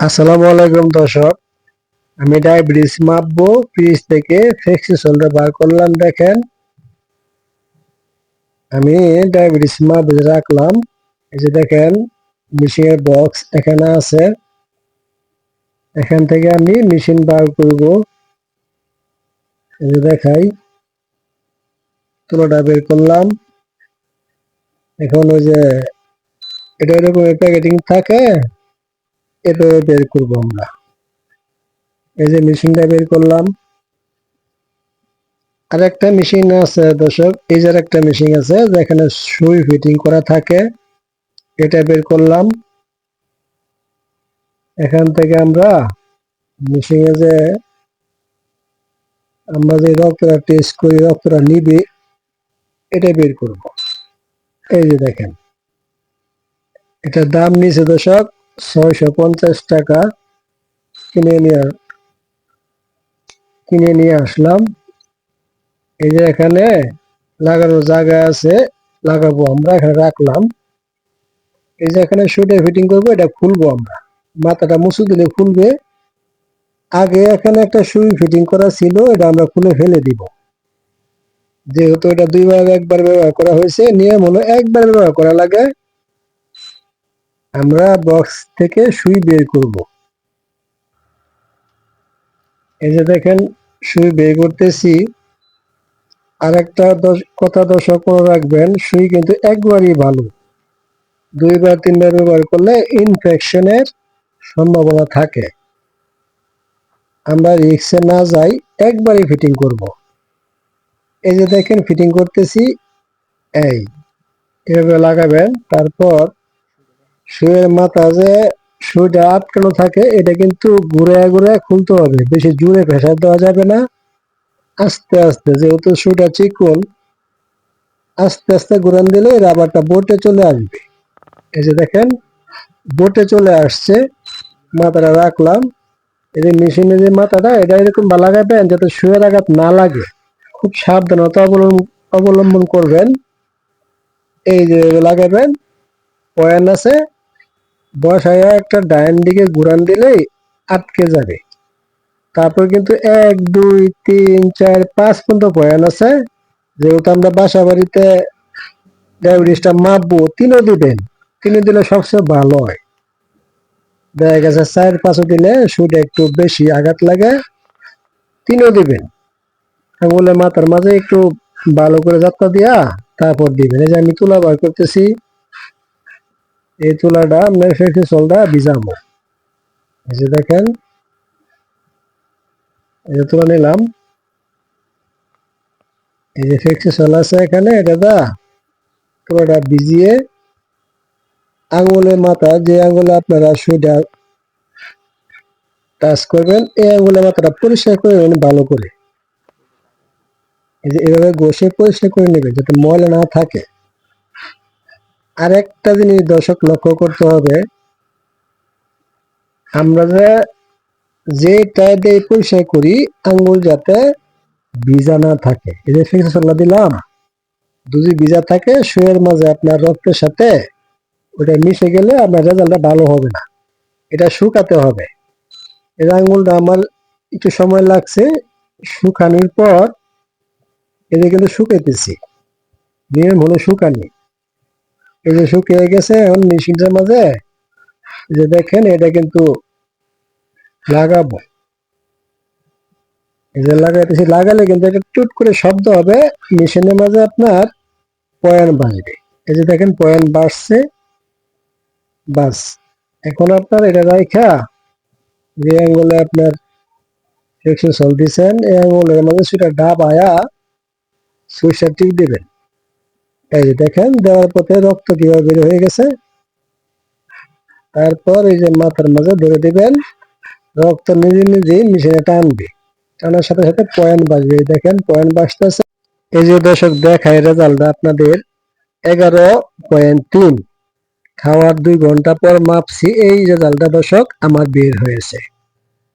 আসসালামু আলাইকুম দর্শক, আমি ডায়াবেটিস মাপবো, ফ্রিজ থেকে ফ্লেক্সিসনটা বার করলাম, দেখেন। আমি ডায়াবেটিস মাপ রাখলাম, এই যে দেখেন, মেশিনের বক্স এখানে আছে। এখান থেকে আমি মেশিন বার করব। এই যে দেখাই, তুলোটা বের করলাম। এখন ওই যে, এটা এরকম প্যাকেটিং থাকে এভাবে বের করব আমরা। এই যে মেশিনটা বের করলাম। আর একটা মেশিন আছে দর্শক, এই যে একটা মেশিন আছে যেখানে সুই ফিটিং করা থাকে, এটা বের করলাম। এখান থেকে আমরা মেশিনে যে আমরা যে রক্তটা টেস্ট করি, রক্তটা নিবে, এটা বের করব। এই যে দেখেন, এটার দাম নিচে দর্শক ছয়শো পঞ্চাশ টাকা কিনে নিয়ে কিনে নিয়ে আসলাম। এই যে এখানে লাগানোর জায়গা আছে, লাগাবো আমরা, এখানে রাখলাম। এই যে এখানে সুইটা ফিটিং করব, এটা খুলবো আমরা। মাথাটা মুছু দিলে খুলবে। আগে এখানে একটা সুই ফিটিং করা ছিল, এটা আমরা খুলে ফেলে দিব। যেহেতু এটা দুইবার একবার ব্যবহার করা হয়েছে, নিয়ম হলো একবার ব্যবহার করা লাগে। আমরা বক্স থেকে সুই বের করব। এই যে দেখেন, সুই বের করতেছি। আর একটা কথা দর্শক করে রাখবেন, সুই কিন্তু একবারই ভালো। দুইবার, তিনবার ব্যবহার করলে ইনফেকশনের সম্ভাবনা থাকে। আমরা রিক্সে না যাই, একবারই ফিটিং করব। এই যে দেখেন ফিটিং করতেছি। এই, এভাবে লাগাবেন, তারপর শুয়ের মাথা যে শুইটা আটকানো থাকে, এটা কিন্তু ঘুরে ঘুরে খুলতে হবে। বেশি জোরে প্রেশার দেওয়া যাবে না। আস্তে আস্তে, যেহেতু শুটা চিকন, আস্তে আস্তে ঘুরান দিলে রাবারটা বোটে চলে আসবে। এই যে দেখেন, বোটে চলে আসছে, মাথাটা রাখলাম। এই যে মেশিনে যে মাথাটা, এটা এরকম লাগাবেন যাতে শুয়ের আঘাত না লাগে। খুব সাবধানতা অবলম্বন অবলম্বন করবেন। এই যে লাগাবেন পয়েন্ট আছে বসায় একটা ডাইন দিকে ঘুরান দিলেই আটকে যাবে। তারপর কিন্তু এক, দুই, তিন, চার, পাঁচ পর্যন্ত পয়েন্ট আছে। যেহেতু আমরা বাসা বাড়িতে ডায়াবেটিসটা মাপবো, তিনও দিবেন। তিনও দিলে সবচেয়ে ভালো হয়। দেখা গেছে চার, পাঁচও দিলে সুদ একটু বেশি আঘাত লাগে। তিনও দিবেন। বলে মাথার মাঝে একটু ভালো করে যাত্রা দিয়া তারপর দিবেন। এই যে আমি তুলা বার করতেছি। এই তুলাটা আপনার ফেসে চলটা ভিজাবো। এই দেখেন, এই তুলা নিলাম। এই যে ফেক্সি চল আছে এখানে, এটা দা, তুলাটা ভিজিয়ে আঙুলের মাথা, যে আঙুলে আপনারা সুইটা টাচ করবেন, এই আঙুলের মাথাটা পরিষ্কার করে নেবেন ভালো করে। এই যে এভাবে ঘষে পরিষ্কার করে নেবেন, যাতে ময়লা না থাকে। আর একটা জিনিস দর্শক লক্ষ্য করতে হবে। আমরা যে টায়ার দিয়ে করি, আঙ্গুল যাতে ভিজা না থাকে। এই যে ফিক্সলা দিলাম, যদি ভিজা থাকে, শুয়ের মাঝে আপনার রক্তের সাথে ওটা মিশে গেলে আপনার রেজাল্টটা ভালো হবে না। এটা শুকাতে হবে। এই আঙ্গুলটা আমার একটু সময় লাগছে, শুকানোর পর এটা কিন্তু শুকাইতেছি। নিয়ম হলো শুকানি। এই যে শুকিয়ে গেছে, এখন মেশিনটার মাঝে যে দেখেন, এটা কিন্তু লাগাবো। এই যে লাগাইতেছি, লাগালে কিন্তু এটা টুট করে শব্দ হবে। মেশিনের মাঝে আপনার পয়েন্ট বাজবে। এই যে দেখেন পয়েন্ট বাড়ছে, বাস। এখন আপনার এটা রাইখা, যে অ্যাঙ্গলে আপনার একশো চল দিচ্ছেন এই অ্যাঙ্গলের মাঝে সেটা ডাব আয়া, সুইচটা টিপ দেবেন। এই যে দেখেন, দেওয়ার পথে রক্ত কীভাবে বের হয়ে গেছে? তারপর এই যে মাথার মাঝে ধরে দিবেন, রক্ত নিজে নিজেই মেশিনে টানবে। টানার সাথে সাথে পয়েন্ট বাজবে। দেখেন, পয়েন্ট বাজতেছে। এই যে দর্শক দেখায় রেজাল্টটা আপনাদের। এগারো পয়েন্ট তিন। খাওয়ার দুই ঘণ্টা পর মাপছি। এই রেজাল্টটা দর্শক, আমার বের হয়েছে।